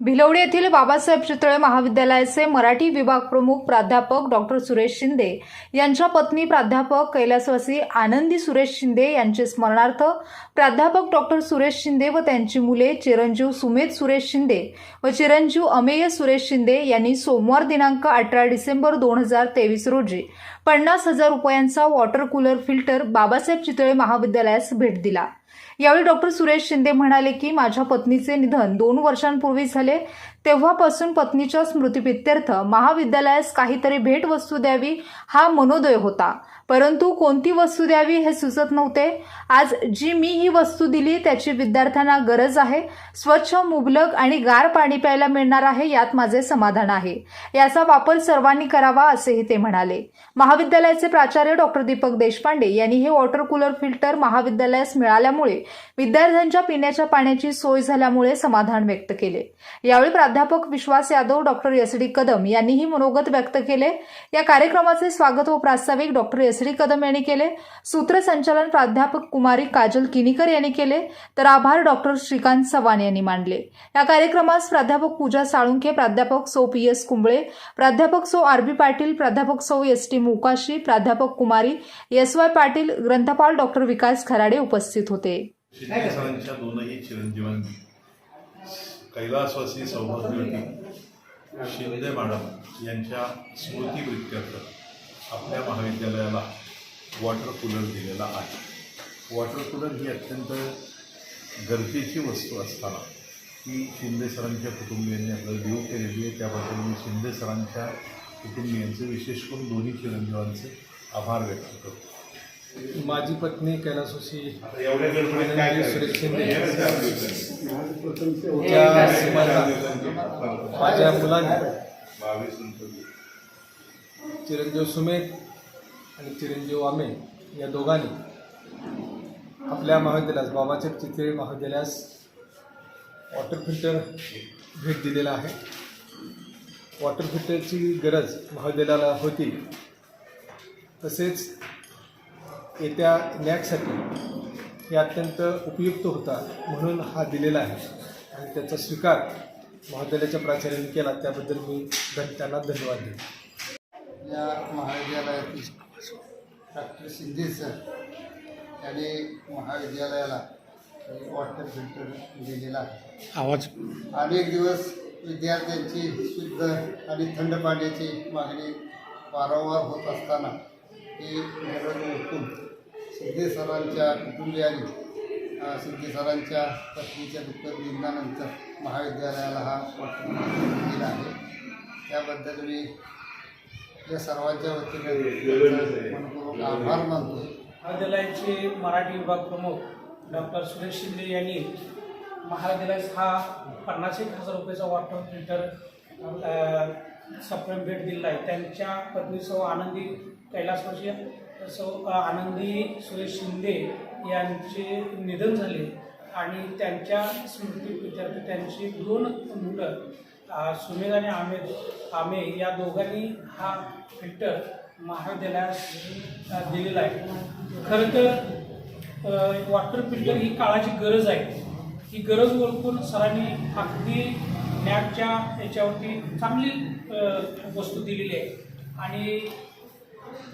भिलवडी येथील बाबासाहेब चितळे महाविद्यालयाचे मराठी विभाग प्रमुख प्राध्यापक डॉक्टर सुरेश शिंदे यांच्या पत्नी प्राध्यापक कैलासवासी आनंदी सुरेश शिंदे यांचे स्मरणार्थ प्राध्यापक डॉक्टर सुरेश शिंदे व त्यांची मुले चिरंजीव सुमेध सुरेश शिंदे व चिरंजीव अमेय सुरेश शिंदे यांनी सोमवार दिनांक अठरा डिसेंबर दोन हजार तेवीस रोजी पन्नास हजार रुपयांचा water cooler filter Babasaheb Chitale महाविद्यालयास भेट दिला. यावेळी डॉक्टर सुरेश शिंदे म्हणाले की माझ्या पत्नीचे निधन दोन वर्षांपूर्वी झाले झाले तेव्हापासून पत्नीच्या स्मृतिप्रित्यर्थ महाविद्यालयास काहीतरी भेटवस्तू द्यावी हा मनोदय होता. परंतु कोणती वस्तू द्यावी हे सुचत नव्हते. आज जी मी ही वस्तू दिली त्याची विद्यार्थ्यांना गरज आहे. स्वच्छ मुबलक आणि गार पाणी प्यायला मिळणार आहे यात माझे समाधान आहे. याचा वापर सर्वांनी करावा असेही ते म्हणाले. महाविद्यालयाचे प्राचार्य डॉक्टर दीपक देशपांडे यांनी हे वॉटर कूलर फिल्टर महाविद्यालयास मिळाल्यामुळे विद्यार्थ्यांच्या पिण्याच्या पाण्याची सोय झाल्यामुळे समाधान व्यक्त केले. यावेळी प्राध्यापक Vishwas Yadav doctor S D Kadam यांनीही मनोगत व्यक्त केले. या कार्यक्रमाचे स्वागत व प्रास्ताविक डॉक्टर एस डी कदम यांनी केले. सूत्रसंचालन प्राध्यापक कुमारी काजल किनीकर यांनी केले. तर आभार डॉक्टर श्रीकांत चव्हाण यांनी मांडले या कार्यक्रमास प्राध्यापक पूजा साळुंखे प्राध्यापक सौ पी एस कुंबळे प्राध्यापक सौ आर बी पाटील प्राध्यापक सौ एस टी मुकाशी प्राध्यापक कुमारी एस वाय पाटील ग्रंथपाल डॉक्टर विकास खराडे उपस्थित होते. कैलासवासी सौभाग्यवती शिंदे मॅडम यांच्या स्मृतीप्रित्यर्थ आपल्या महाविद्यालयाला वॉटर कूलर दिलेला आहे. वॉटर कूलर ही अत्यंत गरजेची वस्तू असताना ती शिंदे सरांच्या कुटुंबियांनी आपल्याला देऊ केलेली आहे. त्याबद्दल मी शिंदे सरांच्या कुटुंबियांचे विशेष करून दोन्ही चिरंजीवांचे आभार व्यक्त करतो. माझी पत्नी कैलासोशी एवढ्या गडबडीत काय सुरेश शिंदे करायचं? त्या सीमाला माझ्या मुलांनी चिरंजीव सुमेध आणि चिरंजीव आमे या दोघांनी आपल्या महाविद्यालयास बाबासाहेब चितळे महाविद्यालयास वॉटर फिल्टर भेट दिलेला आहे. वॉटर फिल्टरची गरज महाविद्यालयाला होती. तसेच येत्या नॅकसाठी हे अत्यंत उपयुक्त होता म्हणून हा दिलेला आहे. आणि त्याचा स्वीकार महाविद्यालयाच्या प्राचार्यांनी केला. त्याबद्दल मी धन त्यांना धन्यवाद देतो. या महाविद्यालयातील डॉक्टर शिंदे सर यांनी महाविद्यालयाला वॉटर फिल्टर दिलेला आहे. आवाज. अनेक दिवस विद्यार्थ्यांची शुद्ध आणि थंड पाण्याची मागणी वारंवार होत असताना हे गरज ओळखून सिद्धे सरांच्या कुटुंबियांनी सिद्धे सरांच्या पत्नीच्या दुःखद निधनानंतर महाविद्यालयाला हा वॉटर दिला आहे. त्याबद्दल मी या सर्वांच्या वतीने मनपूर्वक आभार मानतो. महाविद्यालयाचे मराठी विभाग प्रमुख डॉक्टर सुरेश शिंदे यांनी महाविद्यालयास हा पन्नास एक हजार रुपयाचा वॉटर फिल्टर सप्रेम भेट दिलेला आहे. त्यांच्या पत्नी सौ आनंदी कैलासवासी सौ आनंदी सुरेश शिंदे यांचे निधन झाले आणि त्यांच्या स्मृतीप्रित्यर्थ त्यांची दोन मुलं सुमेध आणि आमेद आमे या दोघांनी हा फिल्टर महाविद्यालयास दिलेला आहे. खरं तर वॉटर फिल्टर ही काळाची गरज आहे. ही गरज ओळखून सरांनी अगदी नॅपच्या याच्यावरती चांगली वस्तू दिलेली आहे. आणि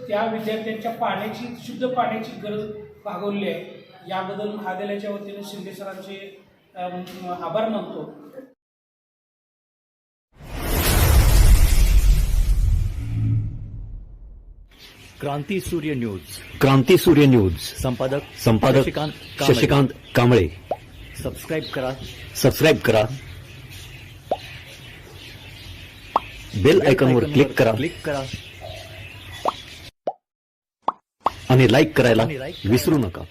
त्या विद्यार्थ्यांच्या पाण्याची शुद्ध पाण्याची गरज भागवली आहे. याबद्दल महाविद्यालयाच्या वतीने शिंदे सरांचे आभार मानतो. क्रांती सूर्य न्यूज. क्रांती सूर्य न्यूज. संपादक संपादक शशिकांत कांबळे. शशिकांत कांबळे. सबस्क्राईब करा. सबस्क्राईब करा. बेल आयकॉनवर क्लिक करा. क्लिक करा. आणि लाईक करायला. विसरू नका.